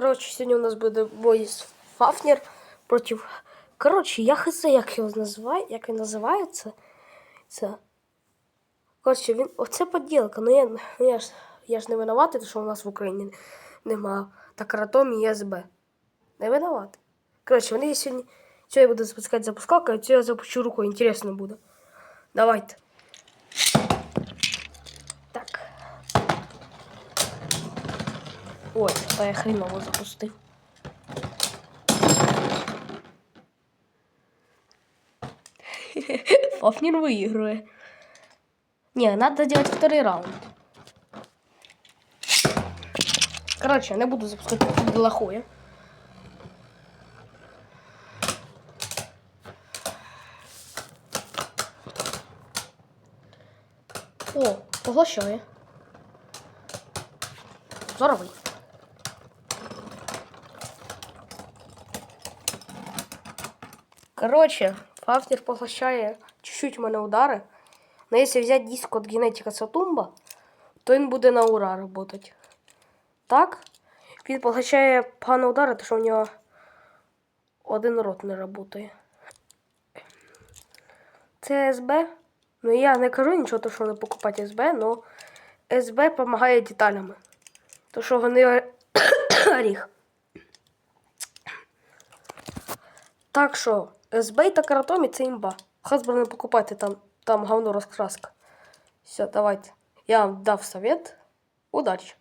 Коротше, сьогодні у нас буде бой з Фафнер проти. Коротше, я хз, як його називаю, як він називається. Це. Коротше, він. Оце поділка. Ну я, ну, я, ж, я ж не винуватий, що у нас в Україні нема Такаратомі і СБ. Не винуватий. Коротше, вони сьогодні. Цього я буду запускати запускалку, а цього я запущу рукою. Інтересно буде. Давайте. Ой, та я хреново запустив. Фафнер выигрывает. Не, надо делать второй раунд. Короче, я буду запускать делахуя. О, поглощає. Здоровий. Короче, Фафнер поглощає чуть-чуть мене удари. Но якщо взяти диск від генетика Сатумба, то він буде на ура работать. Так? Він поглощає погано удари, тому що у нього один рот не працює. Це СБ. Ну я не кажу нічого, то, що не покупати СБ, але СБ допомагає деталями. То що вони оріх. Так що, СБ бейта каратомі це імба. Хасбро не покупайте там, там говно розкраска. Все, давайте. Я вам дав совет. Удачі!